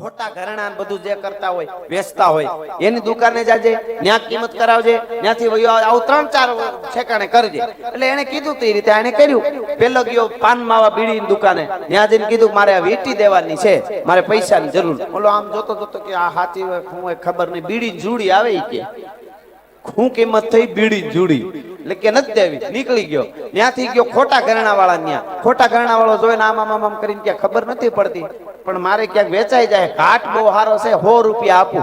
ખોટા ઘરેણા બધું જે કરતા હોય, વેચતા હોય, એની દુકાને જાજે ત્યાં કિંમત કરાવજે ત્યાંથી આવે. ત્રણ ચાર ઠેકાણે કરજે. એટલે એને કીધું તે રીતે એને કર્યું. પેલો ગયો પાન માવા બીડીની દુકાને. ત્યાં જઈને કીધું, મારે આ વીટી દેવાની છે, મારે પૈસાની જરૂર. ઓલો આમ જોતો જોતો કે આ હાથી હોય ખબર નહીં. બીડી જુડી આવે કે. હું કિંમત થઈ? બીડી જુડી. એટલે કે નથી દેવી, નીકળી ગયો. ત્યાંથી ગયો ખોટા ઘરેણા વાળા ત્યાં ખોટા ઘરેણા વાળો જોઈ ને આમ આમ કરીને ક્યાં ખબર નથી પડતી. પણ મારે ક્યાંક વેચાઈ જાય. ઘાટ બહુ સારો છે, સો રૂપિયા આપું.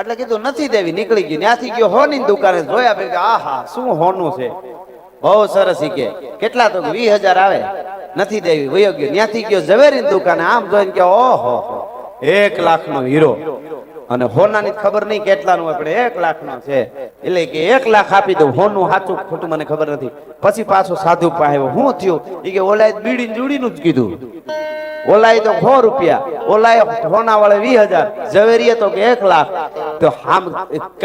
એટલે કીધું નથી દેવી, નીકળી ગયું. ત્યાંથી ગયો હોની દુકાને જોયા ભાઈ આહા, શું હોનું છે? બહુ સરસ કે. કેટલા તો વીસ હજાર આવે. નથી દેવી, વયો ગયો. ત્યાંથી ગયો ઝવેરી દુકાને. આમ જોઈને કે, ઓહો, એક લાખ નો હીરો. અને હોનાની ખબર નહીં કેટલાનું આપણે એક લાખ નો છે. એટલે કે એક લાખ આપી દઉં, હોનું સાચું ખોટું મને ખબર નથી. પછી પાછો સાધુ પાસે હું થયું? એ કે ઓલાએ બીડી જોડીનું જ કીધું. ઓલાએ તો સો રૂપિયા, ઓલાએ હોના વાળે વીસ હજાર, ઝવેરીએ તો કે એક લાખ. તો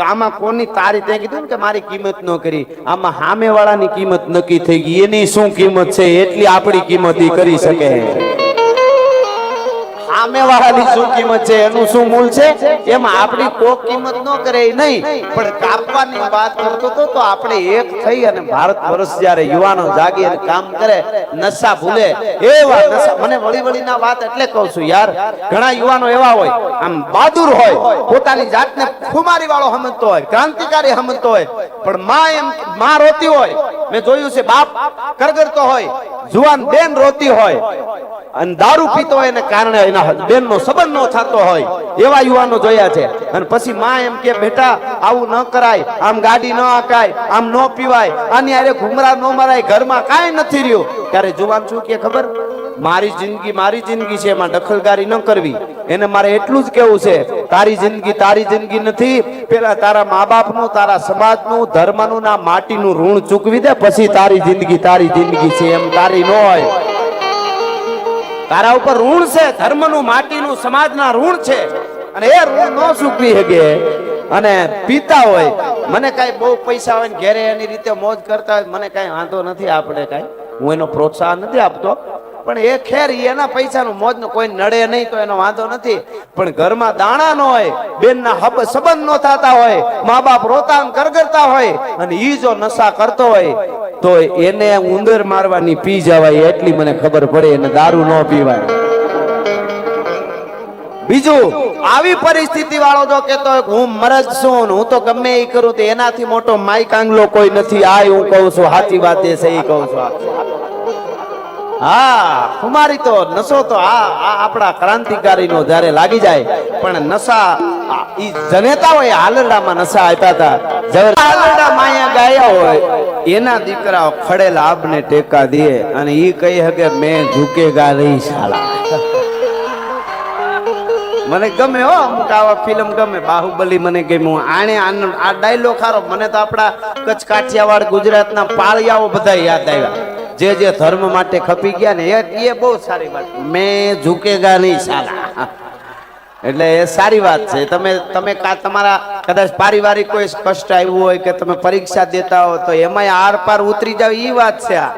આમ કોની તારી તે કીધું ને કે મારી કિંમત ન કરી? આમાં સામે વાળાની કિંમત નક્કી થઈ ગઈ. એની શું કિંમત છે? એટલી આપણી કિંમત કરી શકે. સામે વાળાની શું કિંમત છે? એનું શું મૂળ છે? એમાં આપણી કોક કિંમત ન કરે નહીં. પણ કાપવાની વાત કરતો તો તો આપણે એક થઈ અને ભારત વર્ષ જ્યારે યુવાનો જાગી અને કામ કરે, નશા ભૂલે, એવા નશા મને વળી વળીના વાત એટલે કહું છું યાર, ઘણા યુવાનો એવા હોય, આમ બહાદુર હોય, પોતાની જાતને ખુમારી વાળો સમજતો હોય, ક્રાંતિકારી સમજતો હોય, પણ માં એમ માં રોતી હોય મેં જોયું છે, બાપ કરગરતો હોય, જુવાન બેન રોતી હોય, અને દારૂ પીતો હોય એને કારણે એના બેન નો સંબંધ નો થતો હોય, એવા યુવાનો જોયા છે. અને પછી માં એમ કે, બેટા, આવું ન કરાય, આમ ગાડી ન આકાય, આમ ન પીવાય, આની અરે ઘુમરા ન મરાય, ઘરમાં કાંઈ નથી રહ્યું. ત્યારે જુવાન શું કે ખબર? મારી જિંદગી મારી જિંદગી છે, એમાં દખલકારી ન કરવી. એને મારે એટલું જ કેવું છે, તારી જિંદગી તારી જિંદગી નથી. પેલા તારા મા બાપનું તારા સમાજનું, ધર્મનું ના માટીનું ઋણ ચૂકવી દે, પછી તારી જિંદગી તારી જિંદગી છે, એમ તારી ન હોય. તારા ઉપર ઋણ છે, ધર્મનું, માટીનું, સમાજના ઋણ છે. અને એ ઋણ ન ચૂકવી શકે. અને પીતા હોય. મને કાંઈ બહુ પૈસા હોય ઘેરે એની રીતે મોજ કરતા હોય, મને કાંઈ વાંધો નથી આપણે કાંઈ. હું એનો પ્રોત્સાહન નથી આપતો. પણ એ ખેર એના પૈસાનું મોજનો કોઈ નડે નહીં તો એનો વાંધો નથી. પણ ઘરમાં દાણા ન હોય, બેનના હબ, સંબંધ ન થતા હોય મા બાપ રોતા કરગરતા હોય અને ઈ જો નશા કરતો હોય, તો એને ઉંદર મારવાની પી જવાય એટલી મને ખબર પડે એને દારૂ ન પીવાય. બીજું, આવી પરિસ્થિતિ વાળો જો કેતો હું મરજ છું હું તો ગમે એ કરું તો એનાથી મોટો માઈક આંગલો કોઈ નથી. આ હું કહું છું, સાચી વાત છે એ કહું છું. હા કુમારી તો, નશો તો આ આપણા ક્રાંતિકારીનો જ્યારે લાગી જાય, પણ નશા ઈ જનેતા હોય, હાલરડામાં નશા આપ્યા હતા. જ્યારે હાલરડા માયા ગાયા હોય, એના દીકરાઓ ખડેલ લાભને ટેકા દે, અને ઈ કહી હકે મેં ઝુકેગા રહી શાળા. મને ગમે હો, અમુક આવા ફિલ્મ ગમે, બાહુબલી મને ગમ્યું આનો- આ ડાયલોગ ખારો મને તો આપણા કચ્છ કાઠિયાવાડ ગુજરાતના પાળિયાઓ બધા યાદ આવ્યા. જે જે ધર્મ માટે ખપી ગયા ને એ બહુ સારી વાત. મેં ઝુકેગા નહીં સાલા. એટલે એ સારી વાત છે. તમે તમે તમારા કદાચ પારિવારિક કોઈ કષ્ટ આવ્યું હોય કે તમે પરીક્ષા દેતા હો, તો એમાંય આર પાર ઉતરી જાવ એ વાત છે આ.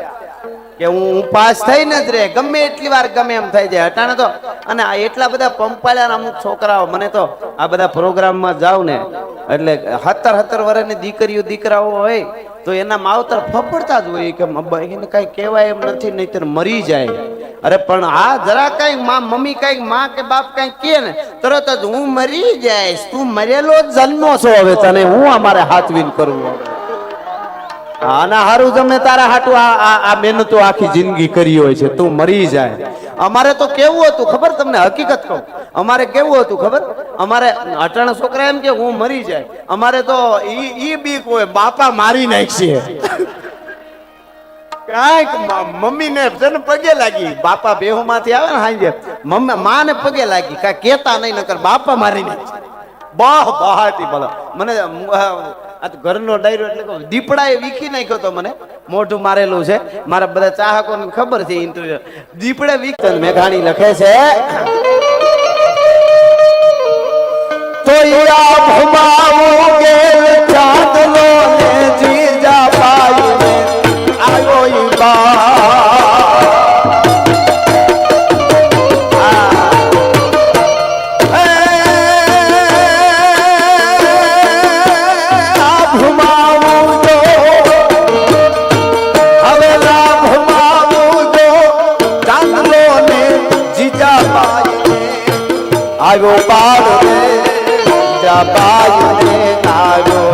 કે હું હું પાસ થઈને જ રે ગમે એટલી વાર ગમે એમ થઈ જાય. હટાણે તો. અને આ એટલા બધા પંપાળ્યા અમુક છોકરાઓ, મને તો આ બધા પ્રોગ્રામમાં જાવ ને. એટલે સત્તર સત્તર વર્ષની દીકરીઓ, દીકરાઓ હોય તો એના માવતર ફફડતા જ હોય કે એને કઈ કહેવાય એમ નથી, નહીતર મરી જાય. અરે પણ આ જરા કઈ માં મમ્મી કાંઈકમાં કે બાપ કંઈક કે ને, તરત જ હું મરી જઈશ. તું મરેલો જ જન્મો છો હવે, તને હું અમારે હાથવીન કરવું આના હારું તમે તારા હાટુ આ મહેનતો આખી જિંદગી કરી હોય છે, તું મરી જાય. અમારે તો કેવું હતું ખબર તમને? હકીકત કહું. અમારે કેવું હતું ખબર? અમારે અટાણા છોકરા એમ કે, હું મરી જાય. અમારે તો ઈ ઈ બીક હોય બાપા મારી નાખશે. કાંઈક મમ્મી ને તને પગે લાગી. બાપા બેહુ માંથી આવે ને હાંજે, મમ્મી માં ને પગે લાગી. કાંઈ કેતા નહીં, નકર બાપા મારી નાખશે. બહ બહાતી ભલા. મને આ તો ઘરનો ડાયરો એટલે કહું, દીપડાએ વીખી નાખ્યો તો મને, મોઢું મારેલું છે. મારા બધા ચાહકોને ખબર છે ઇન્ટરવ્યુ દીપડે વીખ મેઘાણી લખે છે તો યા ભમાવું ગેલ રે જબાઈ ને આવ્યો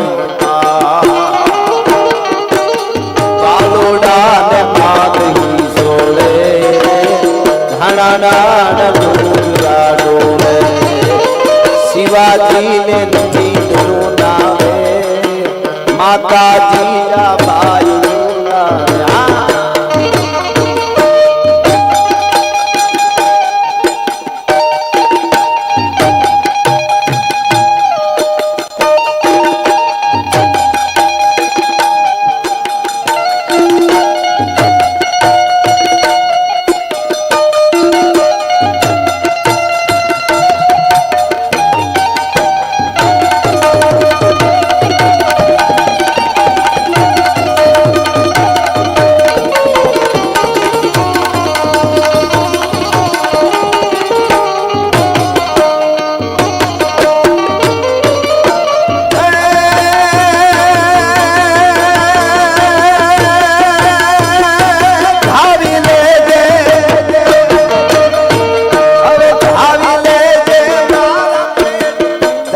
બાલોડા ને માગી સોળે ઘણા નાન ડુંગરા શિવાજી ને નથી માતાજી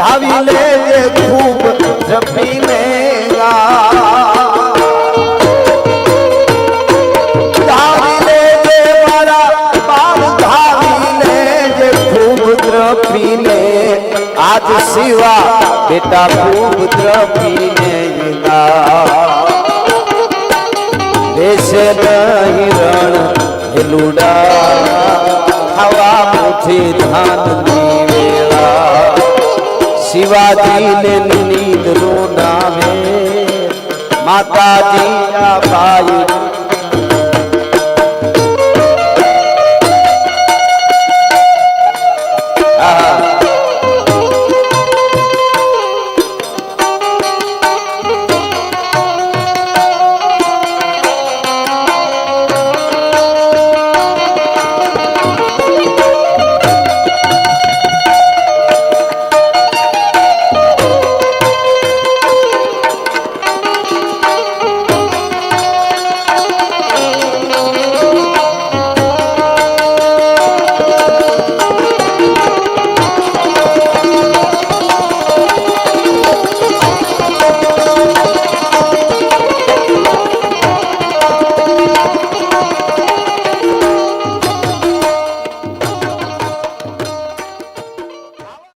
ધાવી લેજે ખૂબ જપીને ધાવી લેજે મારા બાળ ધાવી લેજે ખૂબ દ્રપીને આજ સિવા બેટા ખૂબ દ્રપીને ગા દેશે નહીં રણ હેલુડા. હવા મુઠી ધાનની વેળા. શિવાજીને નીંદ નો નામે. માતાજી આ ભાઈ